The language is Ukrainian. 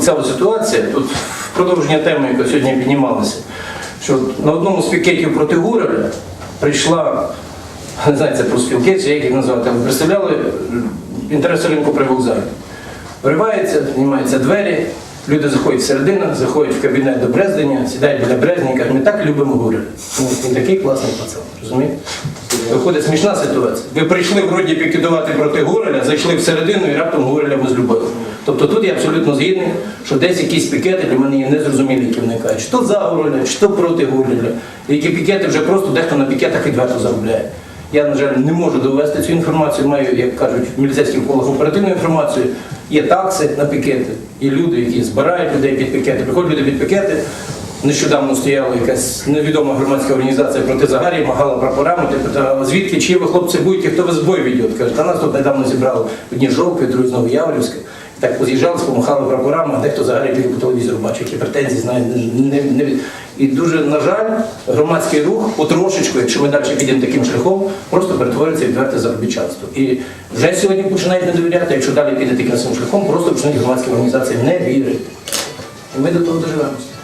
Ця ситуація, тут в продовження теми, яка сьогодні піднімалася, що на одному з пікетів проти Гуреля прийшла, не знаю, це про спілки, чи як їх назвати, але представляли інтереси ринку при вокзалі. Вривається, знімаються двері, люди заходять всередину, заходять в кабінет до Брезденя, сідають біля Брезденя і кажуть, ми так любимо Гуреля. Ну, він такий класний пацан, розумієте? Виходить смішна ситуація. Ви прийшли вроді пікетувати проти Гуреля, зайшли всередину і раптом Гуреля возлюбили. Тобто тут я абсолютно згідний, що десь якісь пікети для мене є незрозумілі, які вони кажуть, що за Гуреля, що проти Гуреля. Які пікети вже просто дехто на пікетах відверто заробляє. Я, на жаль, не можу довести цю інформацію, маю, як кажуть, в міліцейських колах оперативну інформацію. Є такси на пікети, є люди, які збирають людей під пікети, приходять люди під пікети. Нещодавно стояла якась невідома громадська організація проти Загарії, махала прапорами, ти питала, звідки, чиї ви хлопці будете, хто ви з бою ведете? Каже, та нас тут недавно зібрали одні жовки, другі з Новояврівська. Так поз'їжджалися, помахали прапорами, а дехто взагалі по телевізору бачив, які претензії знає. Не, не, І дуже, на жаль, громадський рух потрошечку, якщо ми далі підемо таким шляхом, просто перетвориться в відверте заробітчанство. І вже сьогодні починають не довіряти, якщо далі піде таким шляхом, просто почнуть громадські організації не вірити. І ми до того доживемося.